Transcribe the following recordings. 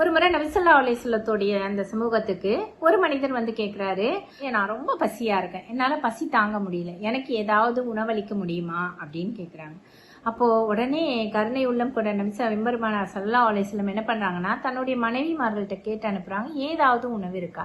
ஒரு முறை நபிசல்லா அலிஸ்லத்தோடைய அந்த சமூகத்துக்கு ஒரு மனிதர் வந்து கேட்குறாரு நான் ரொம்ப பசியா இருக்கேன். என்னால் பசி தாங்க முடியல. எனக்கு ஏதாவது உணவளிக்க முடியுமா? அப்படின்னு கேட்குறாங்க அப்போ உடனே கருணை உள்ளம் கூட நபிசா வெம்பெருமானா சல்லா அலிஸ்லம் என்ன பண்றாங்கன்னா தன்னுடைய மனைவிமார்கள்ட்ட கேட்டு அனுப்புறாங்க ஏதாவது உணவு இருக்கா?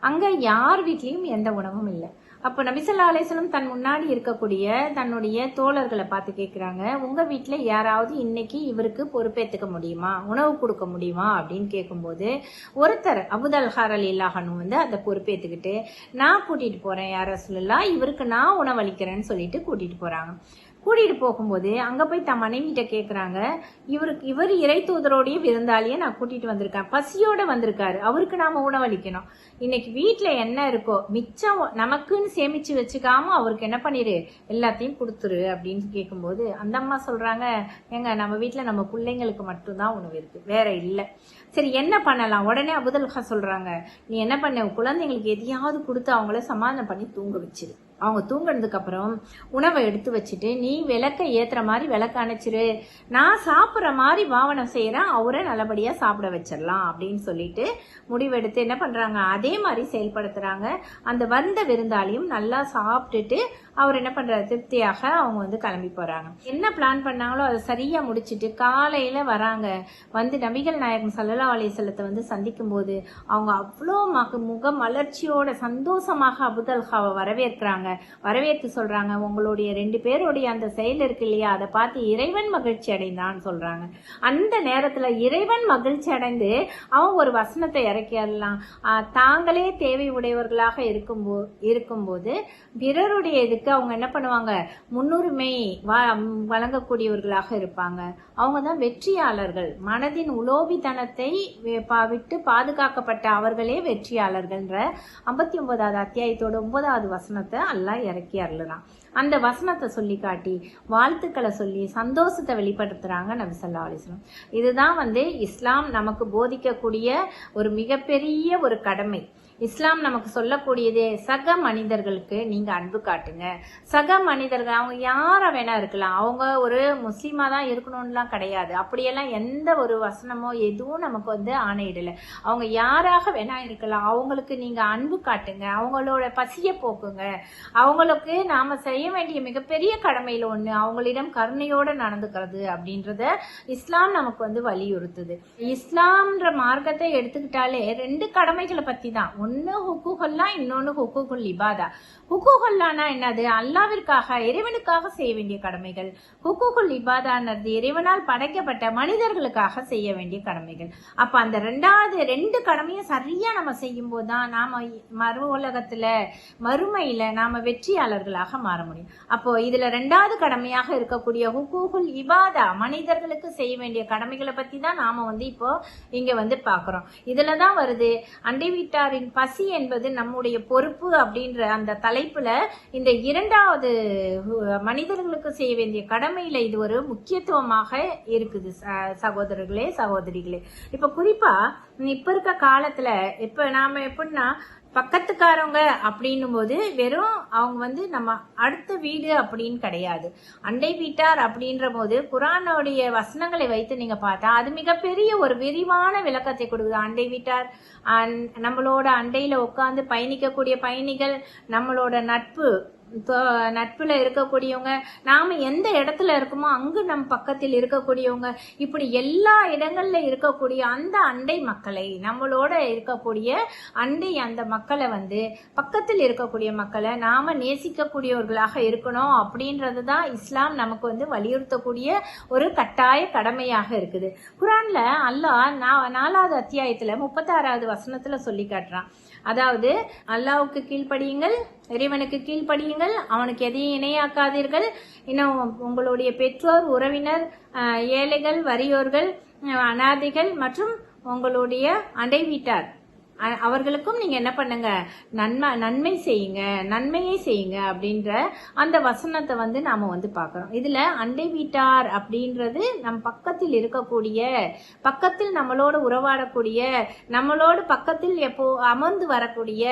அங்க யார் வீட்லயும் எந்த உணவும் இல்லை. அப்போ நபிசல்லா அலேசலம் தன் முன்னாடி இருக்கக்கூடிய தன்னுடைய தோழர்களை பார்த்து கேட்குறாங்க உங்க வீட்டில் யாராவது இன்னைக்கு இவருக்கு பொறுப்பேற்றுக்க முடியுமா? உணவு கொடுக்க முடியுமா? அப்படின்னு கேட்கும்போது ஒருத்தர் அபுதல் ஹாரல் இல்லாஹனு வந்து அதை பொறுப்பேற்றுக்கிட்டு நான் கூட்டிட்டு போறேன் யார சொல்லலாம் இவருக்கு நான் உணவளிக்கிறேன்னு சொல்லிட்டு கூட்டிட்டு போறாங்க. கூட்டிட்டு போகும்போது அங்க போய் தன் மனைவிட்ட கேக்குறாங்க இவருக்கு இவர் இறை தூதரோடைய விருந்தாளியை நான் கூட்டிட்டு வந்திருக்கேன். பசியோட வந்திருக்காரு. அவருக்கு நாம உணவளிக்கணும். இன்னைக்கு வீட்டில் என்ன இருக்கோ மிச்சம் நமக்குன்னு சேமிச்சு வச்சுக்காம அவருக்கு என்ன பண்ணிரு எல்லாத்தையும் கொடுத்துரு அப்படின்னு கேட்கும்போது அந்த அம்மா சொல்றாங்க ஏங்க நம்ம வீட்டில் நம்ம பிள்ளைங்களுக்கு மட்டும்தான் உணவு இருக்கு வேற இல்லை. சரி என்ன பண்ணலாம்? உடனே அபுதல்ஹா சொல்றாங்க நீ என்ன பண்ண குழந்தைங்களுக்கு எதையாவது கொடுத்து அவங்கள சமாதானம் பண்ணி தூங்க வச்சிரு. அவங்க தூங்கினதுக்கு அப்புறம் உணவை எடுத்து வச்சுட்டு நீ விளக்க ஏத்துற மாதிரி விளக்க அணைச்சிரு. நான் சாப்பிட்ற மாதிரி பாவனை செய்யறேன். அவரை நல்லபடியா சாப்பிட வச்சிடலாம். அப்படின்னு சொல்லிட்டு முடிவெடுத்து என்ன பண்றாங்க? அதே மாதிரி செயல்படுத்துறாங்க. அந்த வந்த விருந்தாளியும் நல்லா சாப்பிட்டுட்டு அவர் என்ன பண்ணுறாரு திருப்தியாக அவங்க வந்து கிளம்பி போகிறாங்க என்ன பிளான் பண்ணாங்களோ அதை சரியாக முடிச்சிட்டு காலையில் வராங்க. வந்து நபிகள் நாயகம் சல்லல்லா அலிசல்லத்தை வந்து சந்திக்கும்போது அவங்க அவ்வளோ மக முக மலர்ச்சியோட சந்தோஷமாக அபுதல்ஹாவை வரவேற்கிறாங்க. வரவேற்று சொல்கிறாங்க உங்களுடைய ரெண்டு பேருடைய அந்த செயல் இருக்கு இல்லையா? அதை பார்த்து இறைவன் மகிழ்ச்சி அடைந்தான்னு சொல்கிறாங்க அந்த நேரத்தில் இறைவன் மகிழ்ச்சி அடைந்து அவன் ஒரு வசனத்தை இறக்கிடலாம். தாங்களே தேவை உடையவர்களாக இருக்கும்போ இருக்கும்போது பிறருடைய இதுக்கு அவங்க என்ன பண்ணுவாங்க? முன்னுரிமை வழங்கக்கூடியவர்களாக இருப்பாங்க. அவங்க தான் வெற்றியாளர்கள். மனதின் உலோபித்தனத்தை விட்டு பாதுகாக்கப்பட்ட அவர்களே வெற்றியாளர்கள்ன்ற ஐம்பத்தி ஒன்பதாவது அத்தியாயத்தோட ஒன்பதாவது வசனத்தை எல்லாம் இறக்கி அருளுறான். அந்த வசனத்தை சொல்லி காட்டி வாழ்த்துக்களை சொல்லி சந்தோஷத்தை வெளிப்படுத்துறாங்க நபி சொல்லா அலிஸ்லாம் இதுதான் வந்து இஸ்லாம் நமக்கு போதிக்கக்கூடிய ஒரு மிகப்பெரிய ஒரு கடமை. இஸ்லாம் நமக்கு சொல்லக்கூடியதே சக மனிதர்களுக்கு நீங்க அன்பு காட்டுங்க. சக மனிதர்கள் அவங்க யாரா வேணா இருக்கலாம். அவங்க ஒரு முஸ்லீமா தான் இருக்கணும்லாம் கிடையாது. அப்படியெல்லாம் எந்த ஒரு வசனமோ எதுவும் நமக்கு வந்து ஆணையிடல. அவங்க யாராக வேணா இருக்கலாம். அவங்களுக்கு நீங்க அன்பு காட்டுங்க. அவங்களோட பசிய போக்குங்க. அவங்களுக்கு நாம செய்ய வேண்டிய மிகப்பெரிய கடமையில ஒண்ணு அவங்களிடம் கருணையோட நடந்துக்கிறது அப்படின்றத இஸ்லாம் நமக்கு வந்து வலியுறுத்துது. இஸ்லாம்ன்ற மார்க்கத்தை எடுத்துக்கிட்டாலே ரெண்டு கடமைகளை பத்தி தான் ஒன்று ஹுக்குகொல்லா இன்னொன்று ஹுக்குகுல் இபாதா. ஹுக்குகொல்லானா என்னது? அல்லாவிற்காக இறைவனுக்காக செய்ய வேண்டிய கடமைகள். ஹுக்குகுல் இபாதான்றது இறைவனால் படைக்கப்பட்ட மனிதர்களுக்காக செய்ய வேண்டிய கடமைகள். அப்போ அந்த ரெண்டாவது ரெண்டு கடமையும் சரியாக நம்ம செய்யும் போதுதான் நாம் மறு உலகத்தில் மறுமையில் நாம் வெற்றியாளர்களாக மாற முடியும். அப்போ இதில் ரெண்டாவது கடமையாக இருக்கக்கூடிய ஹுக்குகுல் இபாதா மனிதர்களுக்கு செய்ய வேண்டிய கடமைகளை பற்றி தான் நாம் வந்து இப்போ இங்கே வந்து பார்க்குறோம். இதில் தான் வருது அண்டை வீட்டாரின் பசி என்பது நம்முடைய பொறுப்பு அப்படின்ற அந்த தலைப்புல இந்த இரண்டாவது மனிதர்களுக்கு செய்ய வேண்டிய கடமையில இது ஒரு முக்கியத்துவமாக இருக்குது சகோதரர்களே சகோதரிகளே. இப்ப குறிப்பா இப்ப இருக்க காலத்துல இப்ப நாம எப்படின்னா பக்கத்துக்காரவங்க அப்படின்னும் போது வெறும் அவங்க வந்து நம்ம அடுத்த வீடு அப்படின்னு கிடையாது. அண்டை வீட்டார் அப்படின்ற போது குரானுடைய வசனங்களை வைத்து நீங்க பார்த்தா அது மிகப்பெரிய ஒரு விரிவான விளக்கத்தை கொடுக்குது. அண்டை வீட்டார் நம்மளோட அண்டையில உட்காந்து பயணிக்கக்கூடிய பயணிகள் நம்மளோட நட்பு நட்புல இருக்கக்கூடியவங்க நாம எந்த இடத்துல இருக்கோமோ அங்கு நம் பக்கத்தில் இருக்கக்கூடியவங்க இப்படி எல்லா இடங்கள்ல இருக்கக்கூடிய அந்த அண்டை மக்களை நம்மளோட இருக்கக்கூடிய அண்டை அந்த மக்களை வந்து பக்கத்தில் இருக்கக்கூடிய மக்களை நாம நேசிக்கக்கூடியவர்களாக இருக்கணும் அப்படின்றது தான் இஸ்லாம் நமக்கு வந்து வலியுறுத்தக்கூடிய ஒரு கட்டாய கடமையாக இருக்குது. குரான்ல அல்லாஹ் நாலாவது அத்தியாயத்துல முப்பத்தாறாவது வசனத்துல சொல்லி காட்டுறான். அதாவது அல்லாவுக்கு கீழ்ப்படியுங்கள் இறைவனுக்கு கீழ்ப்படியுங்கள் அவனுக்கு எதையும் இணையாக்காதீர்கள். இன்னும் உங்களுடைய பெற்றோர் உறவினர் ஏழைகள் வறியோர்கள் அனாதைகள் மற்றும் உங்களுடைய அண்டை வீட்டார். அவர்களுக்கும் நீங்க என்ன பண்ணுங்க? நன்மை நன்மை செய்யுங்க நன்மையை செய்யுங்க அப்படின்ற அந்த வசனத்தை வந்து நாம வந்து பார்க்கறோம். இதுல அண்டை வீட்டார் அப்படின்றது நம் பக்கத்தில் இருக்கக்கூடிய பக்கத்தில் நம்மளோட உறவாடக்கூடிய நம்மளோடு பக்கத்தில் எப்போ அமர்ந்து வரக்கூடிய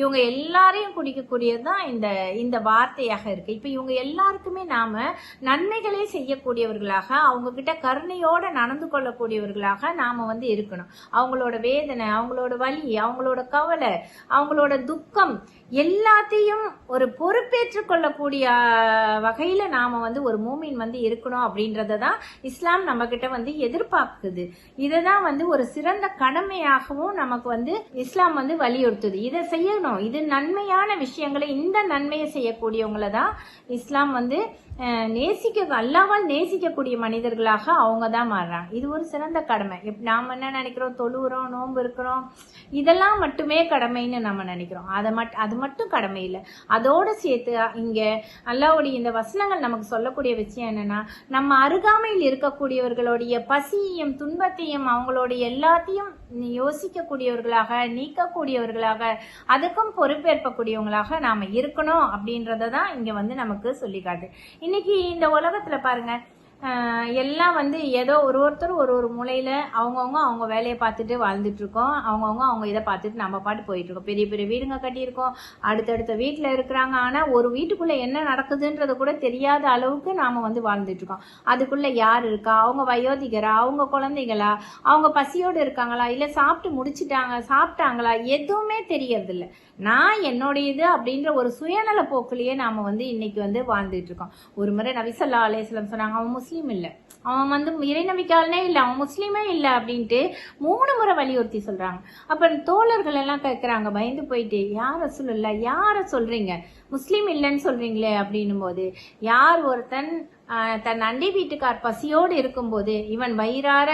இவங்க எல்லாரையும் குடிக்கக்கூடியது தான் இந்த இந்த வார்த்தையாக இருக்கு. இப்ப இவங்க எல்லாருக்குமே நாம நன்மைகளே செய்யக்கூடியவர்களாக அவங்க கிட்ட கருணையோட நடந்து கொள்ளக்கூடியவர்களாக நாம வந்து இருக்கணும். அவங்களோட வேதனை அவங்களோட வலி அவங்களோட கவலை அவங்களோட துக்கம் எல்லாத்தையும் ஒரு பொறுப்பேற்றுக் கொள்ளக்கூடிய ஆஹ், வகையில நாம வந்து ஒரு மூமின் வந்து இருக்கணும் அப்படின்றத தான் இஸ்லாம் நம்ம கிட்ட வந்து எதிர்பார்க்குது. இதை தான் வந்து ஒரு சிறந்த கடமையாகவும் நமக்கு வந்து இஸ்லாம் வந்து வலியுறுத்துது. இதை செய்யணும். இது நன்மையான விஷயங்களை இந்த நன்மையை செய்யக்கூடியவங்கள தான் இஸ்லாம் வந்து நேசிக்க அல்லாவால் நேசிக்கக்கூடிய மனிதர்களாக அவங்க தான் மாறுறாங்க. இது ஒரு சிறந்த கடமை. நாம் என்ன நினைக்கிறோம்? தொழுகிறோம் நோன்பு இருக்கிறோம். இதெல்லாம் மட்டுமே கடமைன்னு நம்ம நினைக்கிறோம். அதை மட் அது மட்டும் கடமை இல்லை. அதோட சேர்த்து இங்க அல்லாவுடைய இந்த வசனங்கள் நமக்கு சொல்லக்கூடிய விஷயம் என்னன்னா நம்ம அருகாமையில் இருக்கக்கூடியவர்களுடைய பசியையும் துன்பத்தையும் அவங்களுடைய எல்லாத்தையும் யோசிக்கக்கூடியவர்களாக நீக்கக்கூடியவர்களாக அதுக்கும் பொறுப்பேற்கக்கூடியவங்களாக நாம இருக்கணும் அப்படின்றத தான் இங்க வந்து நமக்கு சொல்லிக்காட்டு. இன்னைக்கு இந்த உலகத்துல பாருங்க எல்லாம் வந்து ஏதோ ஒரு ஒருத்தர் ஒரு ஒரு மூலையில அவங்கவுங்க அவங்க வேலையை பார்த்துட்டு வாழ்ந்துட்டு இருக்கோம் அவங்கவுங்க அவங்க இதை பார்த்துட்டு நம்ம பாட்டு போயிட்டு இருக்கோம் பெரிய பெரிய வீடுங்க கட்டியிருக்கோம். அடுத்தடுத்த வீட்டில் இருக்கிறாங்க. ஆனா ஒரு வீட்டுக்குள்ள என்ன நடக்குதுன்றது கூட தெரியாத அளவுக்கு நாம வந்து வாழ்ந்துட்டு இருக்கோம் அதுக்குள்ள யார் இருக்கா? அவங்க வயோதிகரா? அவங்க குழந்தைகளா? அவங்க பசியோடு இருக்காங்களா? இல்லை சாப்பிட்டு முடிச்சிட்டாங்க சாப்பிட்டாங்களா? எதுவுமே தெரியறதில்ல. நான் என்னுடையது அப்படின்ற ஒரு சுயநல போக்குலயே நாம வந்து இன்னைக்கு வந்து வாழ்ந்துட்டு இருக்கோம். ஒரு முறை நபிசல்லா அலேஸ்லம் சொன்னாங்க அவன் முஸ்லீம் இல்ல. அவன் வந்து இறை நம்பிக்கையாளனே இல்லை. அவன் முஸ்லீமே இல்லை. அப்படின்ட்டு மூணு முறை வலியுறுத்தி சொல்றாங்க. அப்ப தோழர்கள் எல்லாம் கேட்கறாங்க பயந்து போயிட்டு யார சொல்லல யார சொல்றீங்க? முஸ்லீம் இல்லைன்னு சொல்றீங்களே? அப்படின்னும் போது யார் ஒருத்தன் தன் அண்டை வீட்டுக்கார் பசியோடு இருக்கும்போது இவன் வயிறார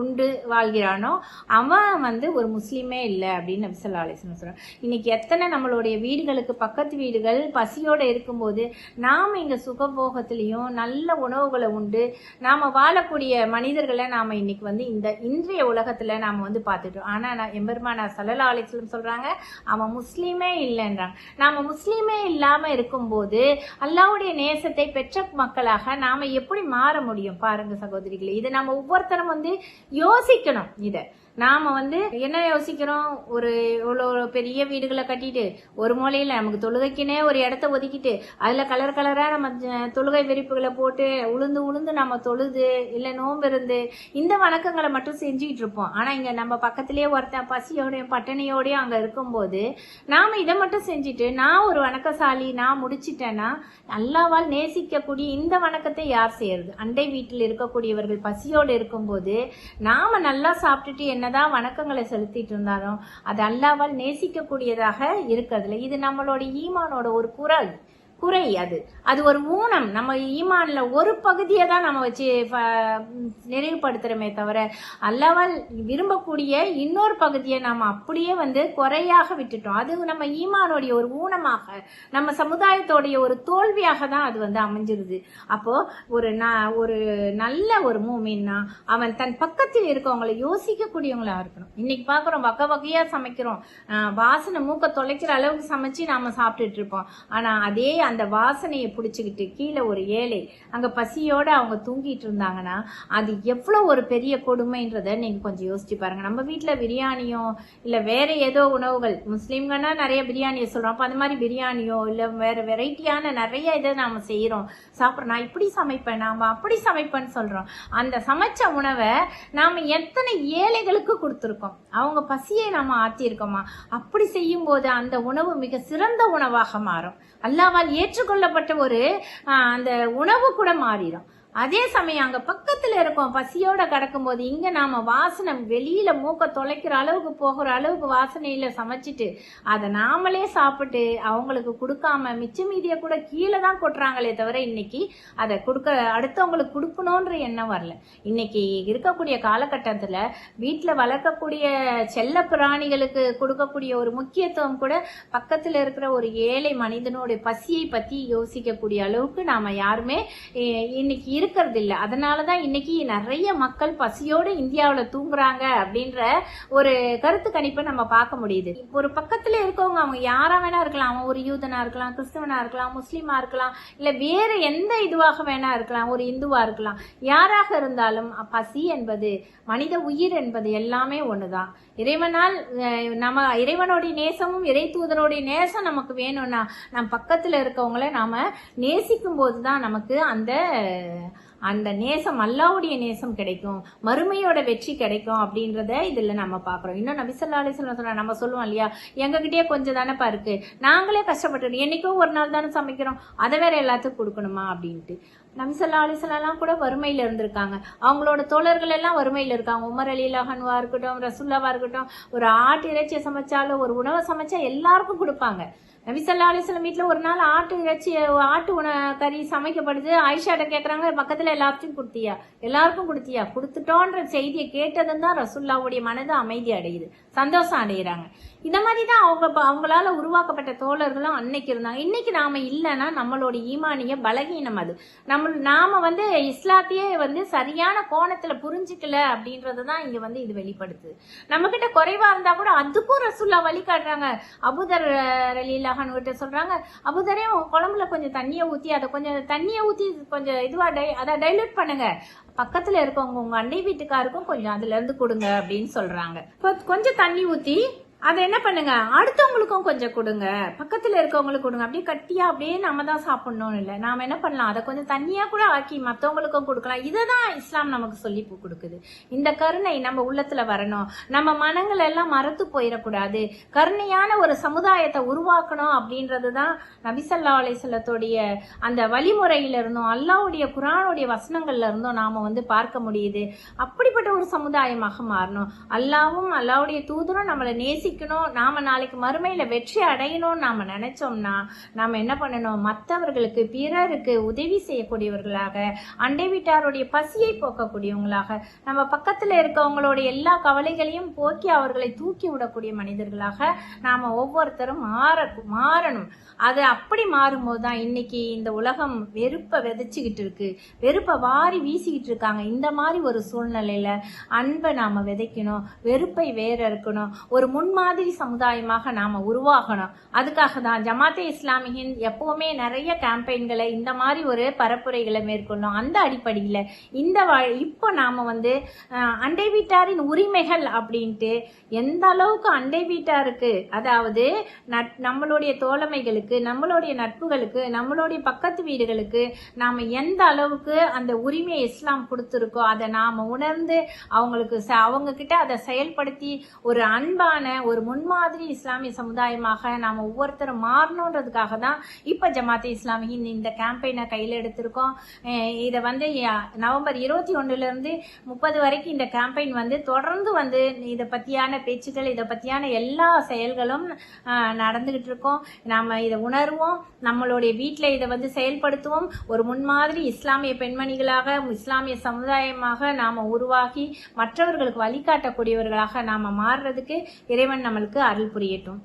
உண்டு வாழ்கிறானோ அவன் வந்து ஒரு முஸ்லீமே இல்லை அப்படின்னு நபிசல்லா அலிஸ்லாம் சொல்கிறான் இன்னைக்கு எத்தனை நம்மளுடைய வீடுகளுக்கு பக்கத்து வீடுகள் பசியோடு இருக்கும்போது நாம் இங்கே சுகபோகத்திலையும் நல்ல உணவுகளை உண்டு நாம் வாழக்கூடிய மனிதர்களை நாம் இன்னைக்கு வந்து இந்த இன்றைய உலகத்தில் நாம் வந்து பார்த்துட்டோம். ஆனால் நான் எம்பெருமானா சல்லல்லா அலிஸ்லம் சொல்கிறாங்க அவன் முஸ்லீமே இல்லைன்றாங்க நாம் முஸ்லீமே இல்லாமல் இருக்கும்போது அல்லாவுடைய நேசத்தை பெற்ற மக்களாக நாம் எப்படி மாற முடியும்? பாருங்க சகோதரிகளே இது நம்ம ஒவ்வொருத்தரும் வந்து யோசிக்கணும் இத நாம வந்து என்ன யோசிக்கிறோம்? ஒரு இவ்வளோ பெரிய வீடுகளை கட்டிட்டு ஒரு மூலையில நமக்கு தொழுகைக்குனே ஒரு இடத்த ஒதுக்கிட்டு அதுல கலர் கலரா நம்ம ஜ- தொழுகை விரிப்புகளை போட்டு உளுந்து உளுந்து நம்ம தொழுது இல்லை நோம்பிருந்து இந்த வணக்கங்களை மட்டும் செஞ்சுக்கிட்டு இருப்போம். ஆனா இங்க நம்ம பக்கத்திலேயே ஒருத்தன் பசியோடையும் பட்டினியோடையும் அங்க இருக்கும்போது நாம இதை மட்டும் செஞ்சுட்டு நான் ஒரு வணக்கசாலி நான் முடிச்சிட்டேன்னா நல்லாவால் நேசிக்கக்கூடிய இந்த வணக்கத்தை யார் செய்யறது? அண்டை வீட்டில் இருக்கக்கூடியவர்கள் பசியோடு இருக்கும்போது நாம நல்லா சாப்பிட்டுட்டு என்ன என்னதான் வணக்கங்களை செலுத்திட்டு இருந்தாலும் அது அல்லாவால் நேசிக்கக்கூடியதாக இருக்கிறதுல இது நம்மளோட ஈமானோட ஒரு குரல். குறை அது. அது ஒரு ஊனம். நம்ம ஈமான்ல ஒரு பகுதியை தான் நம்ம வச்சு ப- நிறைவுபடுத்துறோமே தவிர அல்லாவால் விரும்பக்கூடிய இன்னொரு பகுதியை நாம் அப்படியே வந்து குறையாக விட்டுட்டோம். அது நம்ம ஈமானுடைய ஒரு ஊனமாக நம்ம சமுதாயத்தோடைய ஒரு தோல்வியாக தான் அது வந்து அமைஞ்சிருது. அப்போ ஒரு ந- ஒரு நல்ல ஒரு மூமின்னா அவன் தன் பக்கத்தில் இருக்கவங்களை யோசிக்கக்கூடியவங்களா இருக்கணும். இன்னைக்கு பார்க்குறோம் வகை வகையா சமைக்கிறோம். வாசனை மூக்க தொலைக்கிற அளவுக்கு சமைச்சு நாம சாப்பிட்டுட்டு இருப்போம். ஆனா அதே அந்த வாசனையை பிடிச்சிக்கிட்டு கீழே ஒரு ஏழை அங்கே பசியோடு அவங்க தூங்கிட்டு இருந்தாங்கன்னா அது எவ்வளோ ஒரு பெரிய கொடுமைன்றத நீங்கள் கொஞ்சம் யோசிச்சு பாருங்கள் நம்ம வீட்டில் பிரியாணியோ இல்லை வேற ஏதோ உணவுகள் முஸ்லீம்கன்னா நிறைய பிரியாணியை சொல்கிறோம் அப்போ அந்த மாதிரி பிரியாணியோ இல்லை வேறு வெரைட்டியான நிறைய இதை நாம் செய்கிறோம் சாப்பிட்றோம். நான் இப்படி சமைப்பேன் நாம் அப்படி சமைப்பேன்னு சொல்கிறோம் அந்த சமைச்ச உணவை நாம் எத்தனை ஏழைகளுக்கு கொடுத்துருக்கோம்? அவங்க பசியை நாம் ஆற்றியிருக்கோமா அப்படி செய்யும் போது அந்த உணவு மிக சிறந்த உணவாக மாறும். அல்லாவால் ஏற்றுக்கொள்ளப்பட்ட ஒரு அந்த உணவு கூட மாறிடும். அதே சமயம் அங்க பக்கத்துல இருக்கோம் பசியோட கிடக்கும்போது இங்க நாம வாசனை வெளியில மூக்க தொலைக்கிற அளவுக்கு போகிற அளவுக்கு வாசனையில சமைச்சிட்டு அதை நாமளே சாப்பிட்டு அவங்களுக்கு கொடுக்காம மிச்ச மீதியை கூட கீழே தான் கொட்டுறாங்களே தவிர இன்னைக்கு அதை கொடுக்க அடுத்தவங்களுக்கு கொடுக்கணுன்ற எண்ணம் வரல. இன்னைக்கு இருக்கக்கூடிய காலகட்டத்துல வீட்டுல வளர்க்கக்கூடிய செல்ல பிராணிகளுக்கு கொடுக்கக்கூடிய ஒரு முக்கியத்துவம் கூட பக்கத்துல இருக்கிற ஒரு ஏழை மனிதனோட பசியை பத்தி யோசிக்கக்கூடிய அளவுக்கு நாம யாருமே இன்னைக்கு இன்னைக்கு இருக்கிறது அதனால் தான் இன்னைக்கு நிறைய மக்கள் பசியோடு இந்தியாவில் தூங்குறாங்க அப்படின்ற ஒரு கருத்து கணிப்பை நம்ம பார்க்க முடியுது. ஒரு பக்கத்தில் இருக்கவங்க அவங்க யாராக வேணா இருக்கலாம். அவன் ஒரு யூதனாக இருக்கலாம் கிறிஸ்தவனாக இருக்கலாம் முஸ்லீமாக இருக்கலாம் இல்லை வேறு எந்த இதுவாக வேணா இருக்கலாம். ஒரு இந்துவாக இருக்கலாம். யாராக இருந்தாலும் பசி என்பது மனித உயிர் என்பது எல்லாமே ஒன்று தான் இறைவனால் நம்ம இறைவனுடைய நேசமும் இறை தூதனுடைய நேசம் நமக்கு வேணும்னா நம் பக்கத்தில் இருக்கவங்கள நாம நேசிக்கும் போது தான் நமக்கு அந்த அந்த நேசம் அல்லாவுடைய நேசம் கிடைக்கும் மறுமையோட வெற்றி கிடைக்கும் அப்படின்றத இதுல நம்ம பாக்குறோம் இன்னும் நபிசல்லா அலிஸ்லாம் சொல்ல நம்ம சொல்லுவோம் இல்லையா? எங்ககிட்டயே கொஞ்சம் தானேப்பா இருக்கு. நாங்களே கஷ்டப்பட்டு என்னைக்கோ ஒரு நாள் தானே சமைக்கிறோம். அதை வேற எல்லாத்துக்கும் கொடுக்கணுமா அப்படின்ட்டு. நபிசல்லா அலிஸ்லாம் கூட வறுமையில் இருந்திருக்காங்க. அவங்களோட தோழர்கள் எல்லாம் வறுமையில் இருக்காங்க. உமர் அலி லஹன்வா இருக்கட்டும் ரசுல்லாவா இருக்கட்டும் ஒரு ஆட்டு இறைச்சியை சமைச்சாலும் ஒரு உணவை சமைச்சா எல்லாருக்கும் கொடுப்பாங்க. நபிசல்லா அலிஸ்லம் வீட்டில் ஒரு நாள் ஆட்டு இறைச்சி ஆட்டு உண கறி சமைக்கப்படுது. ஆயிஷாட்ட கேட்குறாங்க பக்கத்தில் எல்லாத்தையும் கொடுத்தியா? எல்லாருக்கும் கொடுத்தியா? கொடுத்துட்டோன்ற செய்தியை கேட்டதும் தான் ரசுல்லாவுடைய மனது அமைதி அடையுது. சந்தோஷம் அடைகிறாங்க இந்த மாதிரி தான் அவங்க அவங்களால உருவாக்கப்பட்ட தோழர்களும் அன்னைக்கு இருந்தாங்க. இன்னைக்கு நாம இல்லைன்னா நம்மளோட ஈமானிய பலகீனம் அது. நம்ம நாம வந்து இஸ்லாத்தையே வந்து சரியான கோணத்துல புரிஞ்சுக்கல அப்படின்றது தான் இங்க வந்து இது வெளிப்படுத்துது. நம்ம கிட்ட குறைவா இருந்தா கூட அதுக்கும் ரசுல்லா வழிகாட்டுறாங்க அபுதர் ரலீலா ஷாஜஹான்கிட்ட சொல்கிறாங்க அபுதரே குழம்புல கொஞ்சம் தண்ணியை ஊற்றி அதை கொஞ்சம் தண்ணியை ஊற்றி கொஞ்சம் இதுவாக டை அதை டைலூட் பண்ணுங்கள் பக்கத்தில் இருக்கவங்க உங்கள் அண்டை வீட்டுக்காருக்கும் கொஞ்சம் அதுலேருந்து கொடுங்க அப்படின்னு சொல்கிறாங்க இப்போ கொஞ்சம் தண்ணி ஊற்றி அதை என்ன பண்ணுங்க? அடுத்தவங்களுக்கும் கொஞ்சம் கொடுங்க. பக்கத்துல இருக்கவங்களுக்கு கொடுங்க. அப்படியே கட்டியா அப்படியே நம்ம தான் சாப்பிடணும்னு இல்லை. நாம என்ன பண்ணலாம்? அதை கொஞ்சம் தண்ணியா கூட ஆக்கி மற்றவங்களுக்கும் கொடுக்கலாம். இதை தான் இஸ்லாம் நமக்கு சொல்லி கொடுக்குது. இந்த கருணை நம்ம உள்ளத்துல வரணும். நம்ம மனங்கள் எல்லாம் மறத்து போயிடக்கூடாது. கருணையான ஒரு சமுதாயத்தை உருவாக்கணும் அப்படின்றது தான் நபிசல்லா அலிசல்லத்துடைய அந்த வழிமுறையில இருந்தும் அல்லாவுடைய குரானுடைய வசனங்கள்ல இருந்தும் நாம வந்து பார்க்க முடியுது. அப்படிப்பட்ட ஒரு சமுதாயமாக மாறணும். அல்லாவும் அல்லாவுடைய தூதரும் நம்மளை நேசி நேசிக்கணும். நாம நாளைக்கு மறுமையில வெற்றி அடையணும்னு நாம நினைச்சோம்னா நாம என்ன பண்ணணும்? மற்றவர்களுக்கு பிறருக்கு உதவி செய்யக்கூடியவர்களாக அண்டை வீட்டாருடைய பசியை போக்கக்கூடியவங்களாக நம்ம பக்கத்துல இருக்கவங்களோட எல்லா கவலைகளையும் போக்கி அவர்களை தூக்கி விடக்கூடிய மனிதர்களாக நாம ஒவ்வொருத்தரும் மாற மாறணும். அது அப்படி மாறும்போது தான் இன்னைக்கு இந்த உலகம் வெறுப்பை விதைச்சுக்கிட்டு இருக்கு. வெறுப்பை வாரி வீசிக்கிட்டு இருக்காங்க. இந்த மாதிரி ஒரு சூழ்நிலையில அன்பை நாம விதைக்கணும். வெறுப்பை வேற இருக்கணும். ஒரு முன் முன்மாதிரி சமுதாயமாக நாம உருவாகணும். அதுக்காக தான் ஜமாத்தே இஸ்லாமியின் எப்பவுமே நிறைய கேம்பெயின்களை இந்த மாதிரி ஒரு பரப்புரைகளை மேற்கொள்ளும் அந்த அடிப்படையில் இந்த வ- இப்போ நாம வந்து அண்டை வீட்டாரின் உரிமைகள் அப்படின்ட்டு எந்த அளவுக்கு அண்டை வீட்டாருக்கு அதாவது நட்- நம்மளுடைய தோழமைகளுக்கு நம்மளுடைய நட்புகளுக்கு நம்மளுடைய பக்கத்து வீடுகளுக்கு நாம எந்த அளவுக்கு அந்த உரிமையை இஸ்லாம் கொடுத்துருக்கோ அதை நாம உணர்ந்து அவங்களுக்கு ச- அவங்க கிட்ட அதை செயல்படுத்தி ஒரு அன்பான ஒரு முன்மாதிரி இஸ்லாமிய சமுதாயமாக நாம் ஒவ்வொருத்தரும் மாறணுன்றதுக்காக தான் இப்போ ஜமாத்தே இஸ்லாமியின் இந்த கேம்பெயினை கையில் எடுத்திருக்கோம். இதை வந்து நவம்பர் இருபத்தி ஒன்றுலேருந்து முப்பது வரைக்கும் இந்த கேம்பெயின் வந்து தொடர்ந்து வந்து இதை பற்றியான பேச்சுக்கள் இதை பற்றியான எல்லா செயல்களும் நடந்துக்கிட்டு இருக்கோம். நாம் இதை உணர்வோம். நம்மளுடைய வீட்டில் இதை வந்து செயல்படுத்துவோம். ஒரு முன்மாதிரி இஸ்லாமிய பெண்மணிகளாக இஸ்லாமிய சமுதாயமாக நாம் உருவாகி மற்றவர்களுக்கு வழிகாட்டக்கூடியவர்களாக நாம் மாறுறதுக்கு இறைவன் நம்மளுக்கு அருள் புரியட்டும்.